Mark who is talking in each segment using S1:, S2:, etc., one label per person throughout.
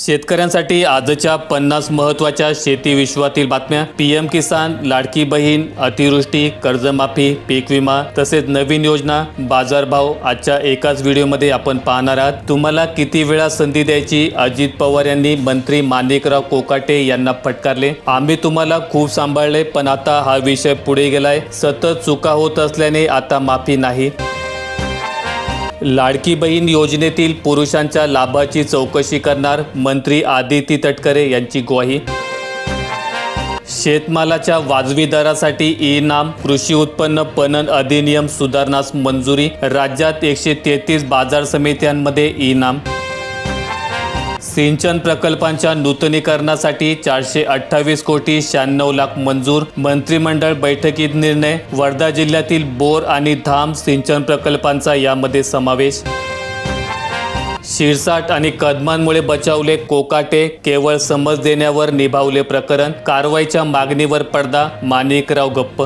S1: शेतकऱ्यांसाठी आजच्या पन्नास महत्त्वाच्या शेती विश्वातील बातम्या. पीएम किसान लाडकी बहीण अतिवृष्टी कर्जमाफी पीक विमा तसेच नवीन योजना बाजारभाव आजच्या एकाच व्हिडिओमध्ये आपण पाहणार आहात. तुम्हाला किती वेळा संधी द्यायची? अजित पवार यांनी मंत्री माणिकराव कोकाटे यांना फटकारले. आम्ही तुम्हाला खूप सांभाळले पण आता हा विषय पुढे गेलाय. सतत चुका होत असल्याने आता माफी नाही. लाडकी बहीण योजनेतील पुरुषांच्या लाभाची चौकशी करणार मंत्री आदिती तटकरे यांची ग्वाही. शेतमालाच्या वाजवी दरासाठी ई नाम कृषी उत्पन्न पणन अधिनियम सुधारणास मंजुरी राज्यात एकशे तेहतीस बाजार समित्यांमध्ये ई नाम सिंचन प्रकल्पांच्या नूतनीकरणासाठी चारशे अठ्ठावीस कोटी शहाण्णव लाख मंजूर. मंत्रिमंडळ बैठकीत निर्णय. वर्धा जिल्ह्यातील बोर आणि धाम सिंचन प्रकल्पांचा यामध्ये समावेश. शिरसाट आणि कदमांमुळे बचावले कोकाटे केवळ समज देण्यावर निभावले प्रकरण. कारवाईच्या मागणीवर पडदा. माणिकराव गप्प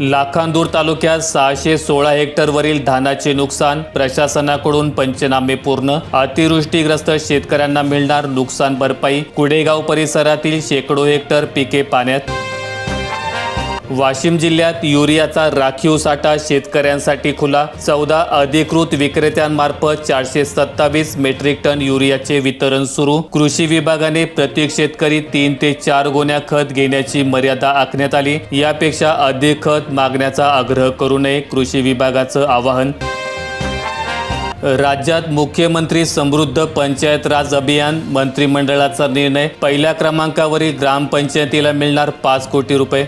S1: लाखांदूर तालुक्यात सहाशे सोळा हेक्टरवरील धानाचे नुकसान प्रशासनाकडून पंचनामे पूर्ण. अतिवृष्टीग्रस्त शेतकऱ्यांना मिळणार नुकसान भरपाई. कुडेगाव परिसरातील शेकडो हेक्टर पिके पाण्यात. वाशिम जिल्ह्यात युरियाचा राखीव साठा शेतकऱ्यांसाठी खुला. चौदा अधिकृत विक्रेत्यांमार्फत चारशे सत्तावीस मेट्रिक टन युरियाचे वितरण सुरू. कृषी विभागाने प्रत्येक शेतकरी तीन ते चार गोण्या खत घेण्याची मर्यादा आखण्यात आली. यापेक्षा अधिक खत मागण्याचा आग्रह करू नये कृषी विभागाचं आवाहन. राज्यात मुख्यमंत्री समृद्ध पंचायत राज अभियान मंत्रिमंडळाचा निर्णय. पहिल्या क्रमांकावरील ग्रामपंचायतीला मिळणार पाच कोटी रुपये.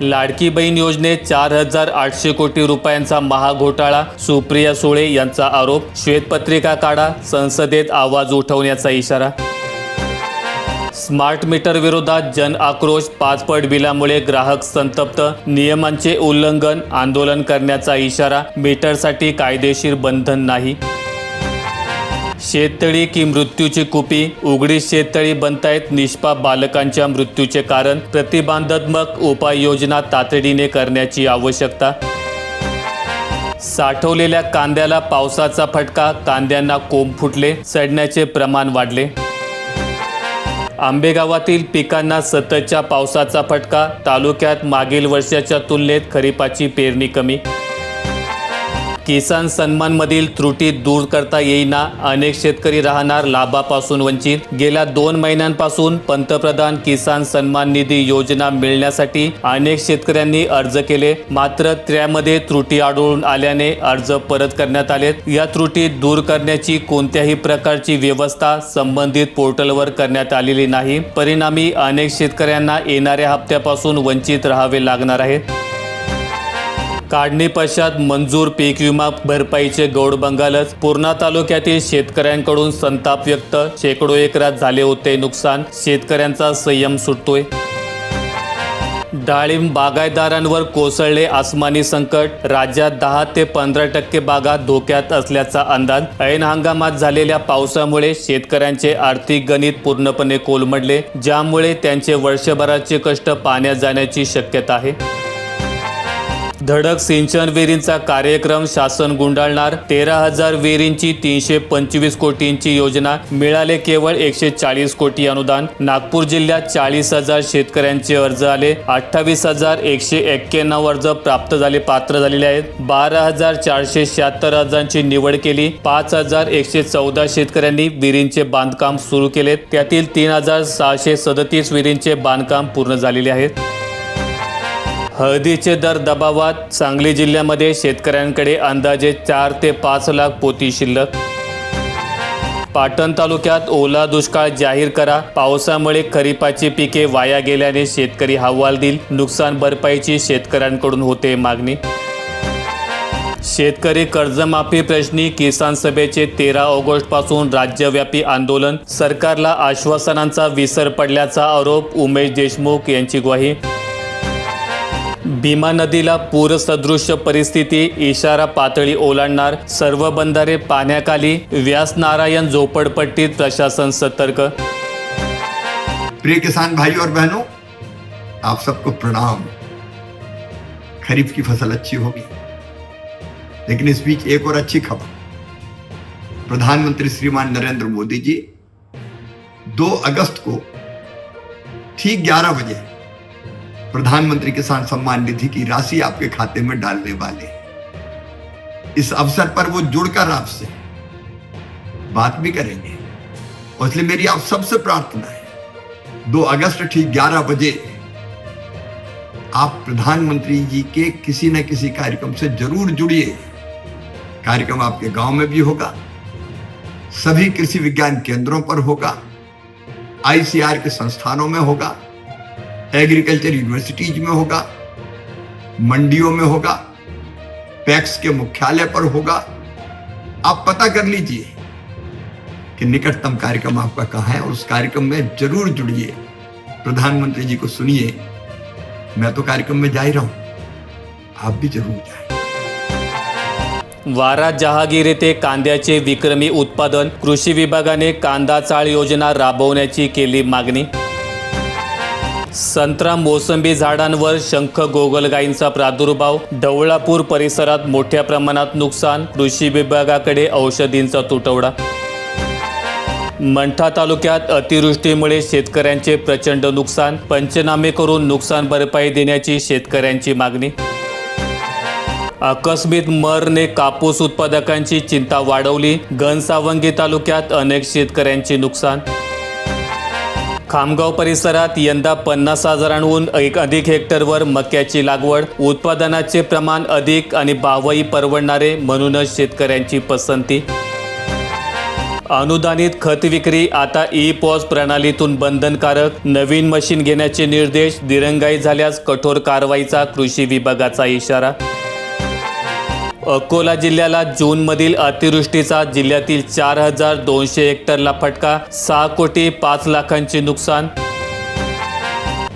S1: लाडकी बहीण योजनेत चार हजार आठशे कोटी रुपयांचा महाघोटाळा. सुप्रिया सुळे यांचा आरोप. श्वेतपत्रिका काढा. संसदेत आवाज उठवण्याचा इशारा. स्मार्ट मीटर विरोधात जन आक्रोश पाचपट बिलामुळे ग्राहक संतप्त. नियमांचे उल्लंघन आंदोलन करण्याचा इशारा. मीटरसाठी कायदेशीर बंधन नाही. शेततळी की मृत्यूची कुपी उघडी शेततळी बनतायत निष्पाप बालकांच्या मृत्यूचे कारण प्रतिबंधात्मक उपाययोजना तातडीने करण्याची आवश्यकता. साठवलेल्या कांद्याला पावसाचा फटका कांद्यांना कोंब फुटले सडण्याचे प्रमाण वाढले. आंबेगावातील पिकांना सततच्या पावसाचा फटका तालुक्यात मागील वर्षाच्या तुलनेत खरीपाची पेरणी कमी. किसान सन्मानमधील त्रुटी दूर करता येईना. अनेक शेतकरी राहणार लाभापासून वंचित. गेल्या दोन महिन्यांपासून पंतप्रधान किसान सन्मान निधी योजना मिळण्यासाठी अनेक शेतकऱ्यांनी अर्ज केले. मात्र त्यामध्ये त्रुटी आढळून आल्याने अर्ज परत करण्यात आले या त्रुटी दूर करण्याची कोणत्याही प्रकारची व्यवस्था संबंधित पोर्टलवर करण्यात आलेली नाही. परिणामी अनेक शेतकऱ्यांना येणाऱ्या हप्त्यापासून वंचित राहावे लागणार आहे काढणी पश्चात मंजूर पीक विमा भरपाईचे गौड बंगालच. पूर्णा तालुक्यातील शेतकऱ्यांकडून संताप व्यक्त. शेकडो एकरात झाले होते नुकसान. शेतकऱ्यांचा संयम सुटतोय. डाळिंब बागायतदारांवर कोसळले आसमानी संकट. राज्यात दहा ते पंधरा टक्के बागा धोक्यात असल्याचा अंदाज. ऐन हंगामात झालेल्या पावसामुळे शेतकऱ्यांचे आर्थिक गणित पूर्णपणे कोलमडले ज्यामुळे त्यांचे वर्षभराचे कष्ट पाण्यात जाण्याची शक्यता आहे. धडक सिंचन विहिरींचा कार्यक्रम शासन गुंडाळणार. तेरा हजार विहिरींची तीनशे पंचवीस कोटींची योजना. मिळाले केवळ एकशे चाळीस कोटी अनुदान. नागपूर जिल्ह्यात चाळीस हजार शेतकऱ्यांचे अर्ज आले. अठ्ठावीस हजार एकशे एक्क्याण्णव अर्ज प्राप्त झाले पात्र झालेले आहेत. बारा हजार चारशे शहात्तर अर्जांची निवड केली. पाच हजार एकशे चौदा शेतकऱ्यांनी विहिरींचे बांधकाम सुरू केले त्यातील तीन हजार सहाशे सदतीस विहिरींचे बांधकाम पूर्ण झालेले आहेत. हळदीचे दर दबावात सांगली जिल्ह्यामध्ये शेतकऱ्यांकडे अंदाजे चार ते पाच लाख पोती शिल्लक. पाटण तालुक्यात ओला दुष्काळ जाहीर करा. पावसामुळे खरीपाची पिके वाया गेल्याने शेतकरी हवाल देईल. नुकसान भरपाईची शेतकऱ्यांकडून होते मागणी. शेतकरी कर्जमाफी प्रश्नी किसान सभेचे तेरा ऑगस्टपासून राज्यव्यापी आंदोलन. सरकारला आश्वासनांचा विसर पडल्याचा आरोप उमेश देशमुख यांची ग्वाही. भीमा नदीला पूरसदृश्य परिस्थिती, इशारा पातळी ओलांडणार, सर्व बंधारे पाण्याखाली, व्यास नारायण झोपडपट्टीत प्रशासन सतर्क.
S2: प्रिय किसान भाइयों और बहनों, आप सबको प्रणाम। खरीफ की फ़सल अच्छी होगी, लेकिन इस बीच एक और अच्छी खबर। प्रधानमंत्री श्रीमान नरेंद्र मोदी जी 2 अगस्त को ठीक 11 बजे प्रधानमंत्री किसान सम्मान निधि की राशि आपके खाते में डालने वाले इस अवसर पर वो जुड़कर आपसे बात भी करेंगे। और इसलिए मेरी आप सबसे प्रार्थना है 2 अगस्त ठीक 11 बजे आप प्रधानमंत्री जी के किसी न किसी कार्यक्रम से ज़रूर जुड़िए। कार्यक्रम आपके गाँव में भी होगा, सभी कृषि विज्ञान केंद्रों पर होगा, आईसीआर के संस्थानों में होगा एग्रीकल्चर यूनिवर्सिटीज में होगा मंडियों में होगा पैक्स के मुख्यालय पर होगा। आप पता कर लीजिए कि निकटतम कार्यक्रम आपका कहाँ है और उस कार्यक्रम में जरूर जुड़िए। प्रधानमंत्री जी को सुनिए मैं तो कार्यक्रम में जा ही रहा हूं आप भी जरूर जाए।
S1: वारा जहागीर येथे कांद्याचे विक्रमी उत्पादन कृषी विभागाने कांदा चाळ योजना राबवण्याची केली मागणी। संत्रा मोसंबी झाडांवर शंख गोगलगायींचा प्रादुर्भाव ढवळापूर परिसरात मोठ्या प्रमाणात नुकसान कृषी विभागाकडे औषधींचा तुटवडा. मंठा तालुक्यात अतिवृष्टीमुळे शेतकऱ्यांचे प्रचंड नुकसान पंचनामे करून नुकसान भरपाई देण्याची शेतकऱ्यांची मागणी. आकस्मित मरने कापूस उत्पादकांची चिंता वाढवली घनसावंगी तालुक्यात अनेक शेतकऱ्यांचे नुकसान. खामगाव परिसरात यंदा पन्नास हजारांहून एक अधिक हेक्टरवर मक्याची लागवड उत्पादनाचे प्रमाण अधिक आणि भावही परवडणारे म्हणूनच शेतकऱ्यांची पसंती. अनुदानित खत विक्री आता ई पॉस प्रणालीतून बंधनकारक नवीन मशीन घेण्याचे निर्देश दिरंगाई झाल्यास कठोर कारवाईचा कृषी विभागाचा इशारा. अकोला जिल्ह्याला जूनमधील अतिवृष्टीचा जिल्ह्यातील चार हजार दोनशे हेक्टरला फटका सहा कोटी पाच लाखांचे नुकसान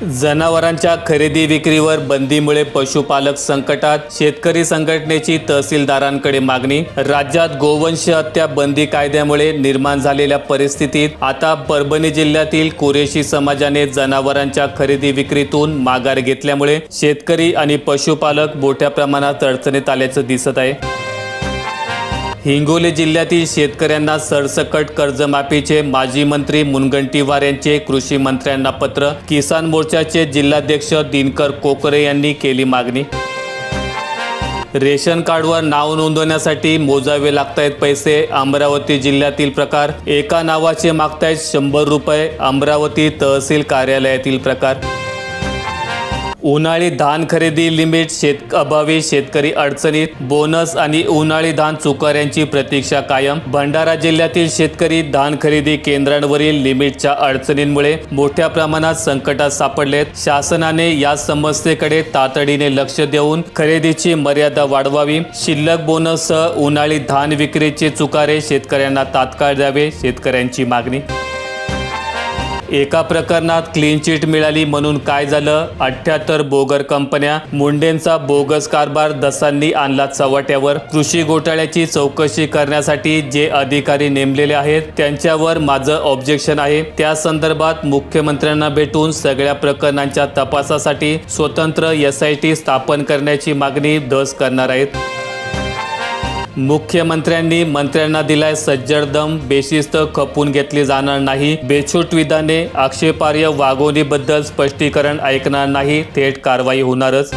S1: जनावरांच्या खरेदी विक्रीवर बंदीमुळे पशुपालक संकटात शेतकरी संघटनेची तहसीलदारांकडे मागणी राज्यात गोवंश हत्या बंदी कायद्यामुळे निर्माण झालेल्या परिस्थितीत आता परभणी जिल्ह्यातील कुरेशी समाजाने जनावरांच्या खरेदी विक्रीतून माघार घेतल्यामुळे शेतकरी आणि पशुपालक मोठ्या प्रमाणात अडचणीत आल्याचं दिसत आहे. हिंगोली जिल्ह्यातील शेतकऱ्यांना सरसकट कर्जमाफीचे माजी मंत्री मुनगंटीवार यांचे कृषी मंत्र्यांना पत्र किसान मोर्चाचे जिल्हाध्यक्ष दिनकर कोकरे यांनी केली मागणी. रेशन कार्डवर नाव नोंदवण्यासाठी मोजावे लागतायत पैसे अमरावती जिल्ह्यातील प्रकार एका नावाचे मागतायत शंभर रुपये अमरावती तहसील कार्यालयातील प्रकार. उन्हाळी धान खरेदी लिमिट शेत अभावी शेतकरी अडचणीत बोनस आणि उन्हाळी धान चुकाऱ्यांची प्रतीक्षा कायम. भंडारा जिल्ह्यातील शेतकरी धान खरेदी केंद्रांवरील लिमिटच्या अडचणींमुळे मोठ्या प्रमाणात संकटात सापडलेत. शासनाने या समस्येकडे तातडीने लक्ष देऊन खरेदीची मर्यादा वाढवावी. शिल्लक बोनससह उन्हाळी धान विक्रीचे चुकारे शेतकऱ्यांना तात्काळ द्यावे शेतकऱ्यांची मागणी एका प्रकरणात क्लीन चिट मिळाली म्हणून काय झालं? अठ्ठ्याहत्तर बोगर कंपन्या मुंडेंचा बोगस कारभार दसांनी आणला चव्हाट्यावर. कृषी घोटाळ्याची चौकशी करण्यासाठी जे अधिकारी नेमलेले आहेत त्यांच्यावर माझं ऑब्जेक्शन आहे. त्या संदर्भात मुख्यमंत्र्यांना भेटून सगळ्या प्रकरणांच्या तपासासाठी स्वतंत्र एस आय टी स्थापन करण्याची मागणी धस करणार आहेत. मुख्यमंत्र्यांनी मंत्र्यांना दिलाय सज्जडदम बेशिस्त खपून घेतली जाणार नाही बेछूट विधाने आक्षेपार्ह वागवणीबद्दल स्पष्टीकरण ऐकणार नाही थेट कारवाई होणारच.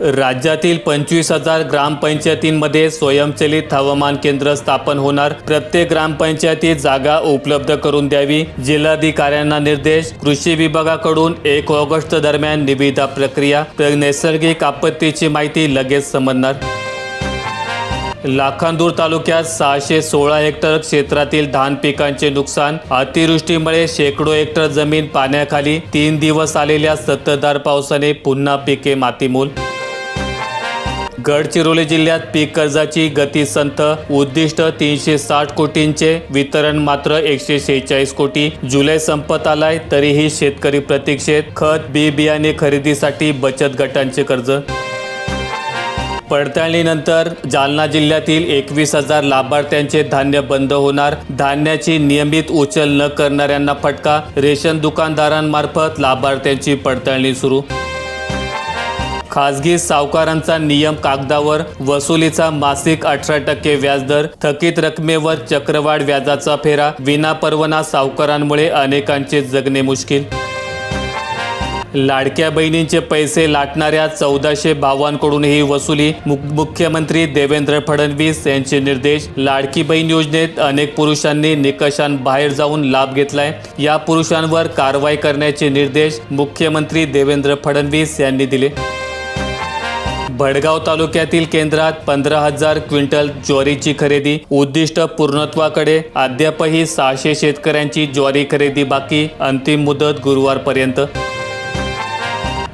S1: राज्यातील पंचवीस हजार ग्रामपंचायतींमध्ये स्वयंचलित हवामान केंद्र स्थापन होणार. प्रत्येक ग्रामपंचायतीत जागा उपलब्ध करून द्यावी. जिल्हाधिकाऱ्यांना निर्देश कृषी विभागाकडून एक ऑगस्ट दरम्यान निविदा प्रक्रिया. तर नैसर्गिक आपत्तीची माहिती लगेच समजणार. लाखांदूर तालुक्यात सहाशे सोळा हेक्टर क्षेत्रातील धान पिकांचे नुकसान अतिवृष्टीमुळे शेकडो हेक्टर जमीन पाण्याखाली तीन दिवस आलेल्या सततधार पावसाने पुन्हा पिके मातीमूल. गडचिरोली जिल्ह्यात पीक कर्जाची गती संथ उद्दिष्ट तीनशे साठ कोटींचे वितरण मात्र एकशे शेहेचाळीस कोटी. जुलै संपत आलाय तरीही शेतकरी प्रतीक्षेत खत बी बियाणे खरेदीसाठी बचत गटांचे कर्ज. पडताळणीनंतर जालना जिल्ह्यातील एकवीस हजार लाभार्थ्यांचे धान्य बंद होणार. धान्याची नियमित उचल न करणाऱ्यांना फटका. रेशन दुकानदारांमार्फत लाभार्थ्यांची पडताळणी सुरू. खासगी सावकारांचा नियम कागदावर वसुलीचा मासिक अठरा टक्के व्याजदर थकीत रकमेवर चक्रवाढ व्याजाचा फेरा विनापरवना सावकारांमुळे अनेकांचे जगणे मुश्किल. लाडक्या बहिणींचे पैसे लाटणाऱ्या चौदाशे भावांकडूनही वसुली मुख्यमंत्री देवेंद्र फडणवीस यांचे निर्देश लाडकी बहीण योजनेत अनेक पुरुषांनी निकषांबाहेर जाऊन लाभ घेतलाय. या पुरुषांवर कारवाई करण्याचे निर्देश मुख्यमंत्री देवेंद्र फडणवीस यांनी दिले. भडगाव तालुक्यातील केंद्रात पंधरा हजार क्विंटल ज्वारीची खरेदी उद्दिष्ट पूर्णत्वाकडे अद्यापही सहाशे शेतकऱ्यांची ज्वारी खरेदी बाकी अंतिम मुदत गुरुवारपर्यंत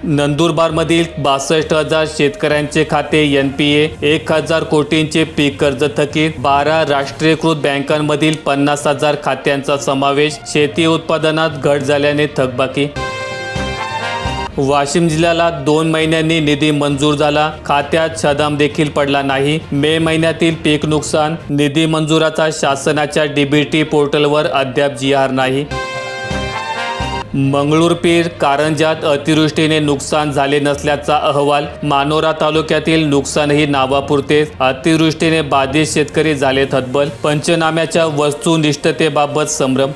S1: नंदुरबारमधील बासष्ट हजार शेतकऱ्यांचे खाते एन पी ए एक हजार कोटींचे पीक कर्ज थकीत बारा राष्ट्रीयकृत बँकांमधील पन्नास हजार खात्यांचा समावेश शेती उत्पादनात घट झाल्याने थकबाकी. वाशिम जिल्ह्याला दोन महिन्यांनी निधी मंजूर झाला. खात्यात छदाम देखील पडला नाही. मे महिन्यातील पीक नुकसान निधी मंजुराचा शासनाच्या डीबीटी पोर्टलवर अद्याप जी आर नाही. मंगळूरपीर कारंजात अतिवृष्टीने नुकसान झाले नसल्याचा अहवाल मानोरा तालुक्यातील नुकसानही नावापुरतेच. अतिवृष्टीने बाधित शेतकरी झाले हतबल पंचनाम्याच्या वस्तुनिष्ठतेबाबत संभ्रम.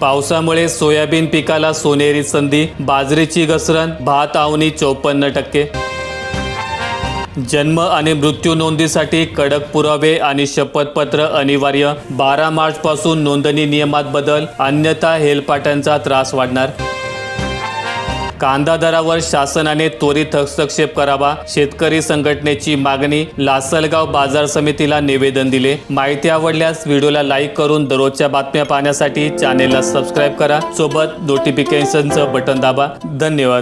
S1: पावसामुळे सोयाबीन पिकाला सोनेरी संधी बाजरीची घसरण भात आवनी चौपन्न टक्के. जन्म आणि मृत्यू नोंदीसाठी कडक पुरावे आणि शपथपत्र अनिवार्य. बारा मार्च पासून नोंदणी नियमात बदल अन्यथा हेलपाट्यांचा त्रास वाढणार. कांदा दरावर शासनाने त्वरित हस्तक्षेप करावा शेतकरी संघटनेची मागणी लासलगाव बाजार समितीला निवेदन दिले. माहिती आवडल्यास व्हिडिओला लाईक करून दररोजच्या बातम्या पाहण्यासाठी चॅनेलला सबस्क्राईब करा. सोबत नोटिफिकेशनचं बटन दाबा. धन्यवाद.